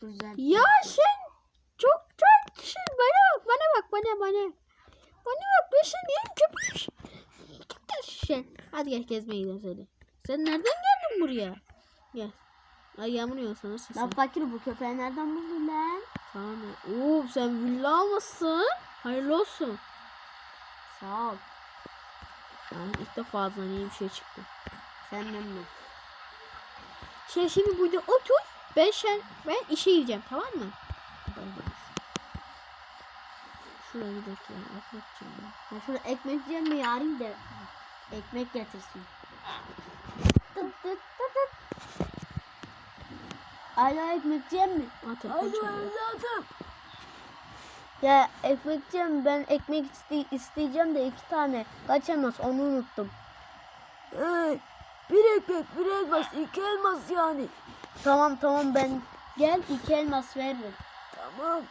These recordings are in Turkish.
Güzel. Ya sen çok çok şey bana bak bana bak bana bana. Bana bak ben sen niye köpüş? Sen. Hadi gel gezmeye gidelim seni. Sen nereden geldin buraya? Gel. Ay yağmur yağıyor sana sesin. Lan fakir bu köpeği nereden buldun lan? Ne? Oo sen villa almışsın. Hayırlı olsun. Sağ ol. Yani ilk defa ağzından iyi bir şey çıktı. Senden mi? Şey şimdi burada otur. Ben sen ben işe gideceğim tamam mı? Şuraya gidelim ya. Atlatacağım ya. Ben şurada ekmek yiyeceğim mi yarın da ekmek getirsin. Tıt tıt tıt tıt. Alo ekmek yiyeceğim mi? At atlatacağım. Ya ekmek yiyeceğim ben ekmek iste- isteyeceğim de iki tane. Kaç elmas onu unuttum. bir ekmek bir elmas iki elmas yani. Tamam tamam ben gel iki elmas veririm. Tamam.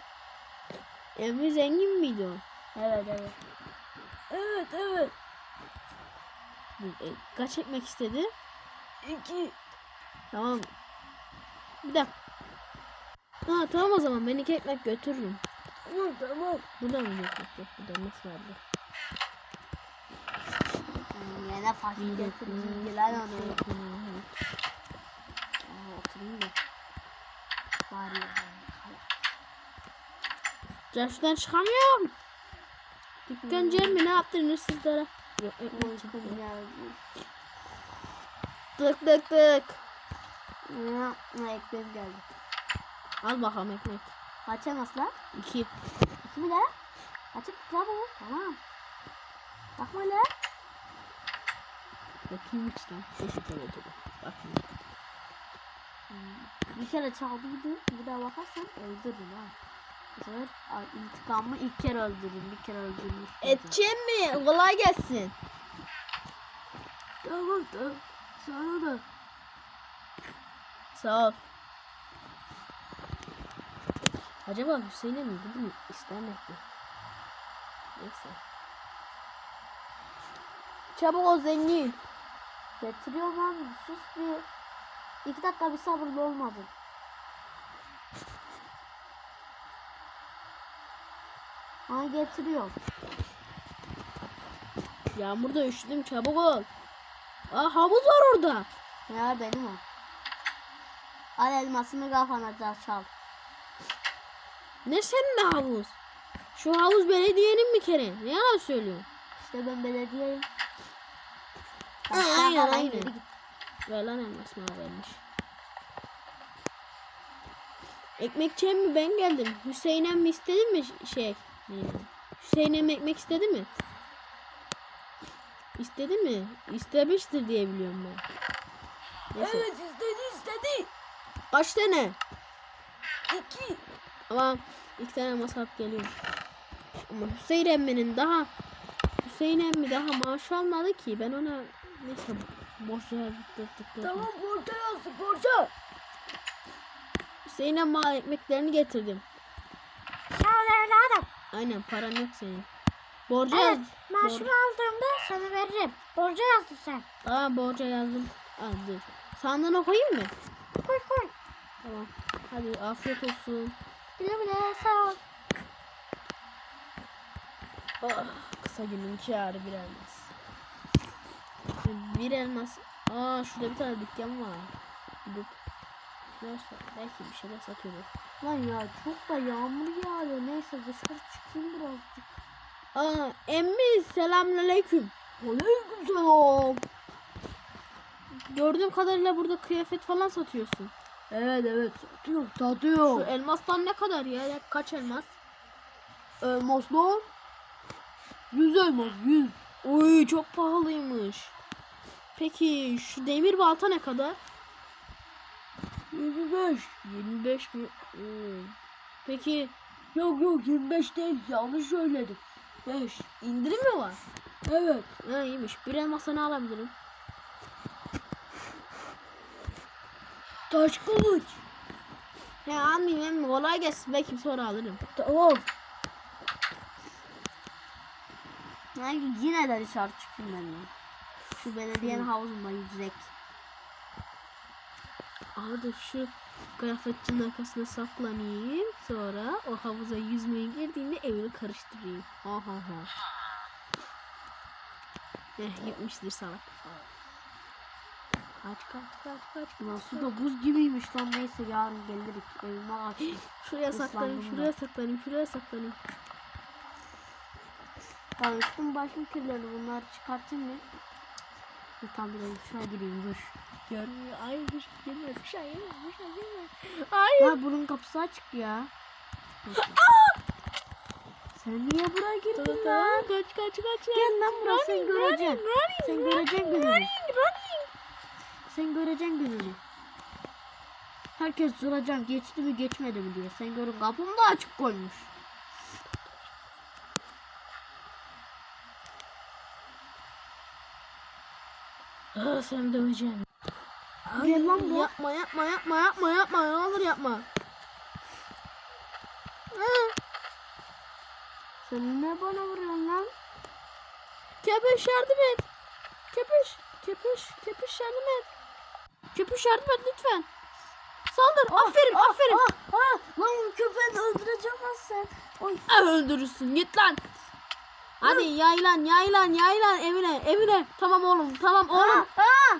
Emre zengin miydi o? Evet evet. Evet evet. E, kaç ekmek istedi? İki. Tamam. Bir dakika. Ha tamam o zaman ben iki ekmek götürürüm. Tamam tamam. Burada mı ekmek yok? Burada nasıl vardı? Yine fakir getirdim. Lan onu. Aa, Oturayım da. Bari. Çarşıdan çıkamıyorum. Dükkan Cem mi ne yaptın hırsızlara? Yok. Tık tık tık. Ya, ya, ekmek geldi. Al bakalım ekmek. Kaç elmas lan? İki. İki mi lan? Açık çabuk. Tamam. Bakma lan. Bakayım hiç lan. Sesi kalıyordu. Bakayım. Bir kere çaldı bir de bir daha bakarsan öldürürüm ha. Bu sefer a, intikamımı ilk kere öldürürüm. Bir kere öldürürüm. Edeceğim mi? Kolay gelsin. Tamam tamam. Sana da. Sağ ol. Acaba Hüseyin'e mi bugün istemek mi? Neyse. Çabuk ol zengin. Getiriyorum lan. Sus bir. İki dakika bir sabırlı olmadın. Ha getiriyor. Yağmurda üşüdüm çabuk ol. Aa havuz var orada. Ya benim o. Al elmasını kafana da çal. Ne senin havuz? Şu havuz belediyenin mi kere? Ne yalan söylüyorsun? İşte ben belediyeyim. Aynen, falan aynen. Ver lan elmas vermiş. Ekmek mi ben geldim. Hüseyin'e mi istedi mi şey? Hüseyin'e mi ekmek istedi mi? İstedi mi? İstemiştir diye biliyorum ben. Neyse. istedi istedi. Kaç tane? İki. Ama iki tane masraf geliyor. Ama Hüseyin emmenin daha Hüseyin emmi daha maaş almadı ki ben ona neyse boş yazdık. borca yazdık borca. Hüseyin emmi ekmeklerini getirdim. Sağ ol evladım. Aynen paran yok senin. Borca Evet yaz. maaşımı aldığımda sana veririm. Borca yazdın sen. Tamam borca yazdım. Dur. Sandığına koyayım mı? Koy koy. Tamam. Hadi afiyet olsun. Bile bile sağ ol. Ah, kısa günün kârı bir elmas. Bir elmas. Aa şurada bir tane dükkan var. Gidip Neyse belki bir şeyler satıyordur. Lan ya çok da yağmur yağıyor. Neyse dışarı çıkayım birazcık. Aa emmi selamünaleyküm. Aleyküm selam. Gördüğüm kadarıyla burada kıyafet falan satıyorsun. Evet evet satıyor Şu satıyor. elmastan ne kadar ya? Kaç elmas? Elmaslar. Yüz elmas yüz. Oy çok pahalıymış. Peki şu demir balta ne kadar? 25. 25 mi? Oo. Peki Yok yok 25 değil yanlış söyledim. 5. indirim mi var? Evet. Ha iyiymiş. Bir elmasa ne alabilirim? Taş kılıç. He almayayım emmi kolay gelsin. Belki sonra alırım. Tamam. Sanki yine de dışarı çıkayım ben de. Şu belediyenin havuzunda yüzecek. Arada şu kıyafetçinin arkasına saklanayım. Sonra o havuza yüzmeye girdiğinde evini karıştırayım. Ha ha ha. Eh gitmiştir salak. Kaç kaç kaç kaç. Su da buz gibiymiş lan neyse yarın gelirik. Evime aç. Şuraya saklanayım, şuraya saklanayım, şuraya saklanayım. Üstüm başım kirlendi bunları çıkartayım mı? Dur tam bir şuna gireyim dur. Görmüyor. Ay bir şey girmez. Şey girmez. Şey girmez. Hayır. Ya bunun kapısı açık ya. Sen niye buraya girdin tamam. lan? Kaç kaç kaç. Gel lan buraya sen göreceksin. Sen göreceksin gününü. running, running. Sen göreceksin gününü. Herkes duracak geçti mi geçmedi mi diye. Sen görün kapımı da açık koymuş. Aa, sen döveceksin. Gel lan bu. Yapma yapma yapma yapma yapma. Ne olur yapma. Aa, Sen ne bana vuruyorsun lan? Kepiş yardım et. Kepiş. Kepiş. Kepiş yardım et. Kepiş yardım et lütfen. Saldır. aferin aferin. Ah, ah, lan bu köpeği öldüreceğim sen. Oy. Ah, öldürürsün git lan. Hadi yaylan yaylan yaylan evine evine. Tamam oğlum tamam oğlum. Ah, ah.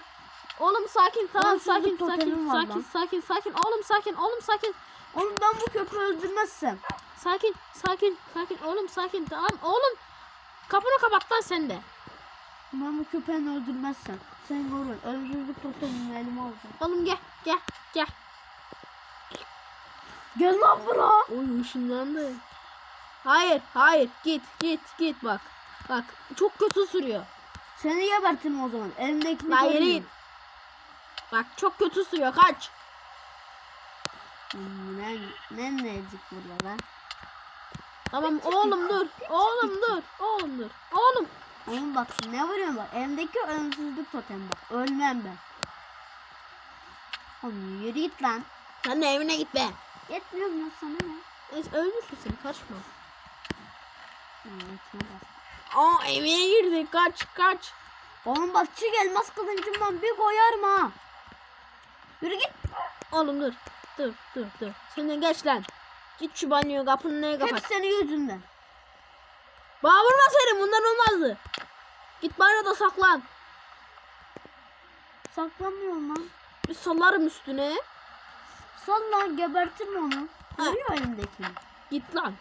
Oğlum sakin tamam Oğlum, sakin sakin sakin sakin sakin oğlum sakin oğlum sakin. Oğlum ben bu köpeği öldürmezsem. Sakin sakin sakin oğlum sakin tamam oğlum. Kapını kapat lan sen de. Ben bu köpeğini öldürmezsem. Sen görün. Ölümsüzlük totemimi elime alacağım. Oğlum gel gel gel. Gel lan buraya. Oy ışınlandı. Hayır hayır git git git bak. Bak çok kötü sürüyor. Seni gebertirim o zaman. Elimdekini git. Bak çok kötü sürüyor kaç. Hmm, Ne, ne necik burada lan? Tamam oğlum dur. Oğlum dur. Oğlum dur. Oğlum. Oğlum bak ne vuruyorum bak. Elimdeki ölümsüzlük totemi bak. Ölmem ben. Oğlum yürü git lan. Sen de evine git be. Yetmiyorum lan sana ne? Neyse öldürsün seni kaçma. Aa evine girdik kaç kaç. Oğlum bak çık elmas kılıncımdan bir koyarım ha. Yürü git. Oğlum dur. Dur dur dur. Sen de geç lan. Git şu banyoya kapını neye Hep kapat. senin yüzünden. Bana vurma seni bundan olmazdı. Git banyoda saklan. Saklamıyorum lan. Bir sallarım üstüne. Sal lan gebertirim onu. Görüyor elimdekini. Git lan.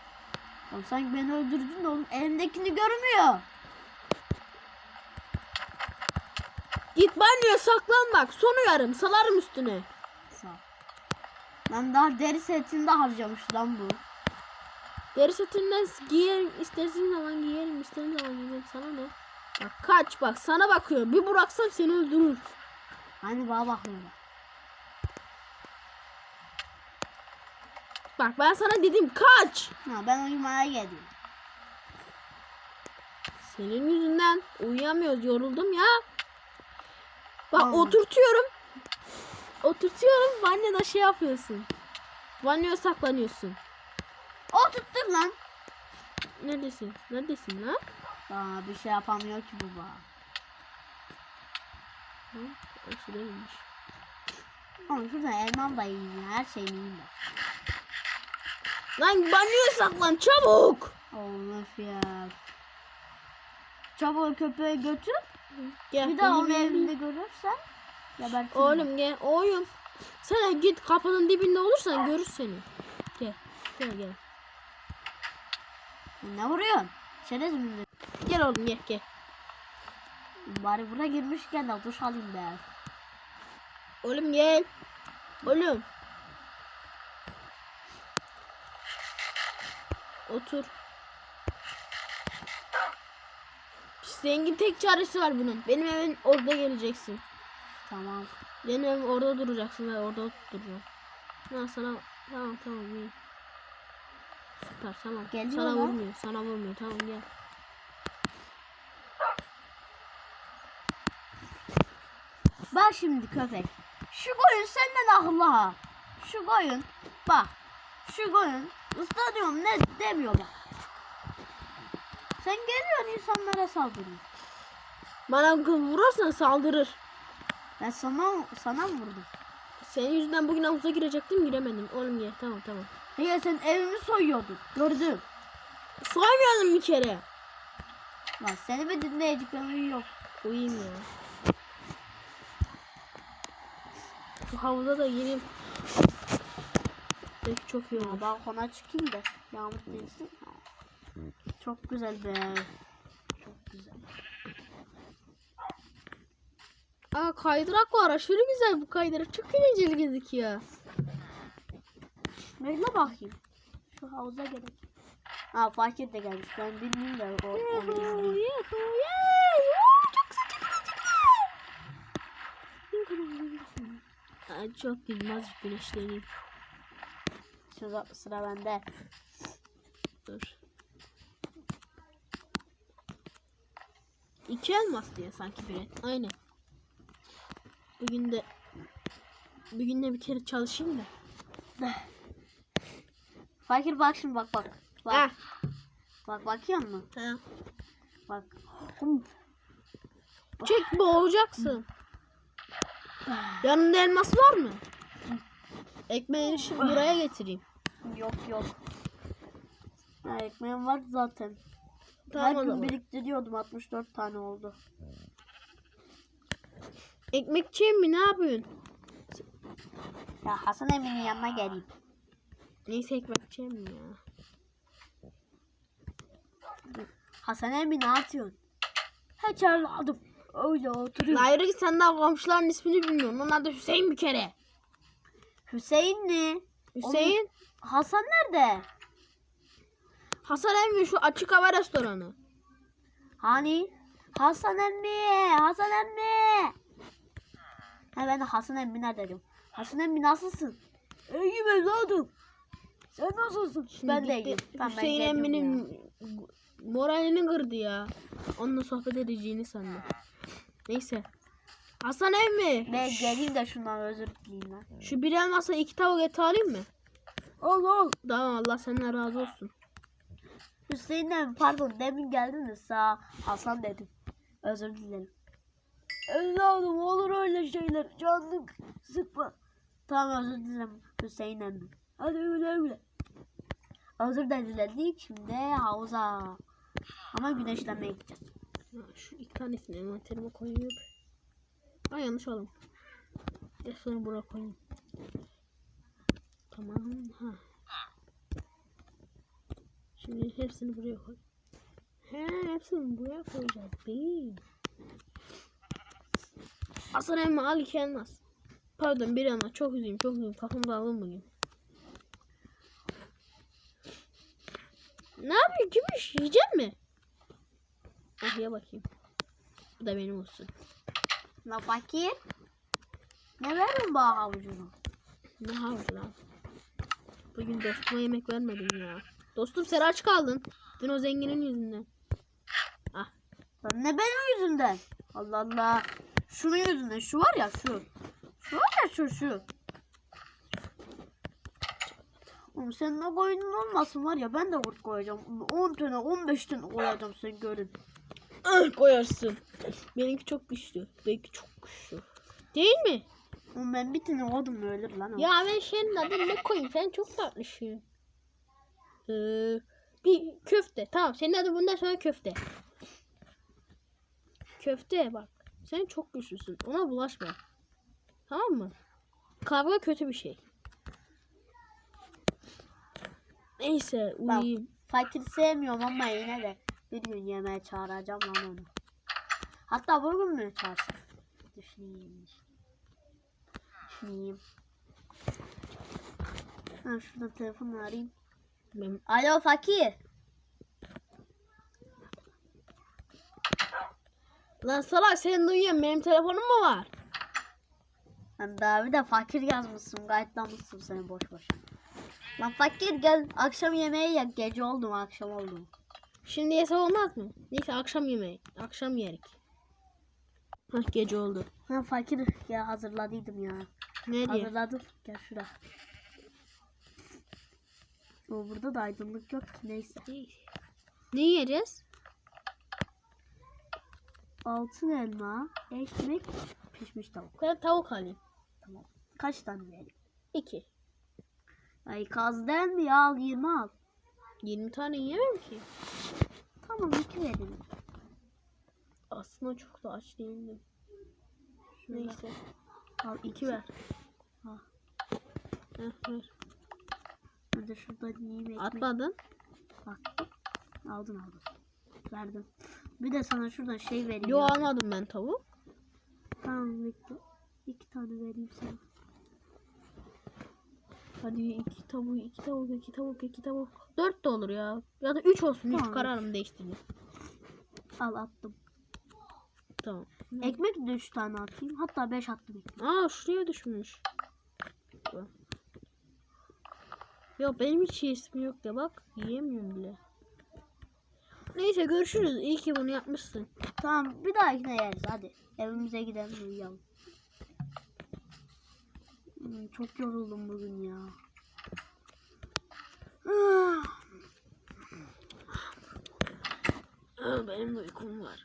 Oğlum sanki beni öldürdün de oğlum elimdekini görmüyor. Git banyoya saklan bak. Son uyarım. Salarım üstüne. Sağ. Lan daha deri setinde harcamış lan bu. Deri setinden giyerim. istersen zaman giyerim. istediğin zaman giyerim. Sana ne? Bak kaç bak sana bakıyorum. Bir bıraksam seni öldürür. Hani bana bakıyorlar. Bak ben sana dedim kaç. Ha ben uyumaya geldim. Senin yüzünden uyuyamıyoruz. Yoruldum ya. Bak Allah. oturtuyorum. Oturtuyorum. Banyoda şey yapıyorsun. Banyoya saklanıyorsun. O tuttur lan. Neredesin? Neredesin lan? Aa bir şey yapamıyor ki bu bana. Hı? O şuradaymış. Oğlum şuradan elmam da ya. Her şeyini yiyeyim ben. Lan banyoya saklan çabuk. Of ya. Çabuk köpeği götür. Gel. Bir daha oğlum, onu evinde görürsen gebertirim. Oğlum gel. Oyum. Sen git kapının dibinde olursan görür seni. Gel. Gel gel. Ne vuruyorsun? Şerez mi? Gel oğlum gel gel. Bari buraya girmişken de duş alayım be. Oğlum gel. Oğlum. Otur. Zengin tek çaresi var bunun. Benim evin orada geleceksin. Tamam. Benim evim orada duracaksın ve orada duracaksın. Ha sana tamam tamam iyi. Süper tamam. Geliyor sana lan. vurmuyor. Sana vurmuyor. Tamam gel. Bak şimdi köpek. Şu koyun senden akıllı ha. Şu koyun. Bak. Şu koyun. Usta diyorum ne demiyor bak. Sen geliyorsun insanlara saldırıyorsun. Bana vurursan saldırır. Ben sana sana mı vurdum? Senin yüzünden bugün havuza girecektim giremedim. Oğlum ye tamam tamam. Niye sen evimi soyuyordun? Gördüm. Soymuyordum bir kere. Lan seni mi dinleyeceklerim yok. Uyuyayım ya. Şu havuza da yeni Belki çok iyi olur. balkona çıkayım da yağmur değilsin. Çok güzel be. Çok güzel. Aa kaydırak var. Aşırı güzel bu kaydırak. Çok eğlenceli gözüküyor. Bekle bakayım. Şu havuza gerek. Ha Fakir de gelmiş. Ben bilmiyorum o, onu izleyeyim. Aa, çok gülmez güneşleneyim. Sıra, sıra bende. Dur. İki elmas diye sanki biri. Aynen. Bugün de bugün de bir kere çalışayım da. Fakir bak şimdi bak bak. Bak. Ah. Bak bakıyor musun? Tamam. Bak. Çek boğacaksın. Yanında elmas var mı? Ekmeğini şimdi buraya getireyim. Yok yok. Ha, ekmeğim var zaten. Tamam Her gün biriktiriyordum 64 tane oldu. Ekmekçiyim mi ne yapıyorsun? Ya Hasan Emin'in yanına geleyim. Neyse ekmekçiyim mi ya? Hasan Emin ne yapıyorsun? Hiç evladım. Öyle oturuyor. Ayrı git sen daha komşuların ismini bilmiyorsun. Onun adı Hüseyin bir kere. Hüseyin mi? Hüseyin. Hasan nerede? Hasan emmi şu açık hava restoranı. Hani? Hasan emmi. Hasan emmi. Ha ben de Hasan emmi nerede diyorum. Hasan emmi nasılsın? İyiyim evladım. Sen nasılsın? Şimdi ben de iyiyim. Tamam, Hüseyin emminin moralini kırdı ya. Onunla sohbet edeceğini sandı. Neyse. Hasan emmi. Ben geleyim de şundan özür dileyim lan. Şu bir elmasa iki tavuk eti alayım mı? Al al. Tamam Allah senden razı olsun. Hüseyin emmi pardon demin geldin de sağ Hasan dedim. Özür dilerim. Evladım olur öyle şeyler. Canını sıkma. Tamam özür dilerim Hüseyin emmi. Hadi güle güle. Özür de diledik. Şimdi havuza. Ama güneşlenmeye gideceğiz. Ha, şu iki tanesini envanterime koyup. Ay yanlış oğlum. Defterini buraya koyayım. Tamam. Ha. Şimdi hepsini buraya koy. He hepsini buraya koyacağız. Bir. Hasan emmi al iki elmas. Pardon bir elmas. Çok üzüyüm çok üzüyüm. Kafam dağılın bugün. Ne yapıyor gümüş? Yiyecek mi? Ah ya bakayım. Bu da benim olsun. La fakir. Ne verin bana havucunu? Ne havuç lan. Bugün dostuma yemek vermedim ya. Dostum sen aç kaldın. Dün o zenginin yüzünden. Ah. Lan ne benim yüzümden? Allah Allah. Şunun yüzünden. Şu var ya şu. Şu var ya şu şu. Oğlum senin o koyunun olmasın var ya ben de kurt koyacağım. 10 tane 15 tane koyacağım sen görün. Koyarsın. Benimki çok güçlü. Benimki çok güçlü. Değil mi? Oğlum ben bir tane koydum ölür lan o. Ya ben senin adını ne koyayım? Sen çok tatlısın. Ee, bir köfte. Tamam senin adın bundan sonra köfte. Köfte bak. Sen çok güçlüsün. Ona bulaşma. Tamam mı? Kavga kötü bir şey. Neyse Bak. uyuyayım. Fakir sevmiyorum ama yine de bir gün yemeğe çağıracağım lan onu. Hatta bugün mü çağırsam? Düşüneyim. Düşüneyim. Ha şuradan telefonla arayayım. Ben, Alo Fakir. lan salak senin duyuyorsun benim telefonum mu var? Lan daha bir de fakir yazmışsın. Gayet namussuz sen boş boş. Lan fakir gel akşam yemeği ye. Gece oldu mu akşam oldu mu? Şimdi yese olmaz mı? Neyse akşam yemeği. Akşam yerik. Hah gece oldu. Ha fakir ya hazırladıydım ya. Ne diye? Hazırladım. Gel şuraya. O burada da aydınlık yok ki neyse. Ne yiyeceğiz? Altın elma, ekmek, pişmiş tavuk. Ben tavuk alayım. Tamam. Kaç tane vereyim? İki. Ay kaz değil mi ya? Al 20 al. 20 tane yiyemem ki. Tamam 2 verelim. Aslında çok da aç değildim. Şurada. Neyse. Al 2 ver. Heh, ver. Hadi şuradan yiyeyim ekmek. Atladın. Bak. Aldın aldın. Verdim. Bir de sana şuradan şey vereyim. Yo ya. almadım ben tavuk. Tamam bekle. İki tane vereyim sana. Hadi iki tavuk, iki tavuk, iki tavuk, iki tavuk. Dört de olur ya. Ya da üç olsun. Üç Tamam. kararımı değiştirdim. Al attım. Tamam. Ekmek de 3 tane atayım. Hatta 5 attım. Aa şuraya düşmüş. Ya benim hiç yiyesim yok ya bak. Yiyemiyorum bile. Neyse görüşürüz. İyi ki bunu yapmışsın. Tamam bir dahakine yeriz hadi. Evimize gidelim uyuyalım. Hmm, çok yoruldum bugün ya. Ah, Aa, benim de uykum var.